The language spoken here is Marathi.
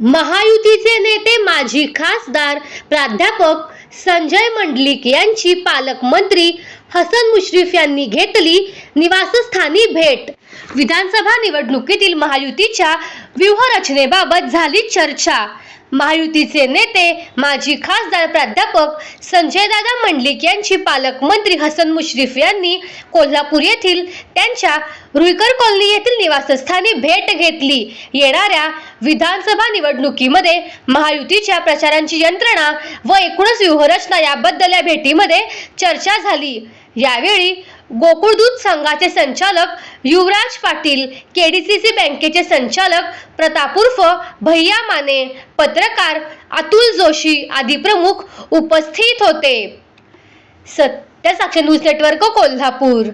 महायुतीचे नेते माजी खासदार प्राध्यापक संजय मंडलिक यांची पालकमंत्री हसन मुश्रीफ यांनी घेतली निवासस्थानी भेट. विधानसभा निवडणुकीतील महायुतीच्या व्यूहरचनेबाबत झाली चर्चा. महायुतीचे नेते माजी खासदार प्राध्यापक संजयदादा मंडलिक यांची पालकमंत्री हसन मुश्रीफ यांनी कोल्हापूर येथील त्यांच्या रुईकर कॉलनी येथील निवासस्थानी भेट घेतली. येणाऱ्या विधानसभा निवडणुकीमध्ये महायुतीच्या प्रचारांची यंत्रणा व एकूणच व्यूहरचना याबद्दल या भेटीमध्ये चर्चा झाली. यावेळी गोकुळदूत संघाचे संचालक युवराज पाटील केडीसीसी बँकेचे संचालक प्रताप उर्फ भैया माने पत्रकार अतुल जोशी आदी प्रमुख उपस्थित होते. सत्य साक्ष न्यूज नेटवर्क कोल्हापूर.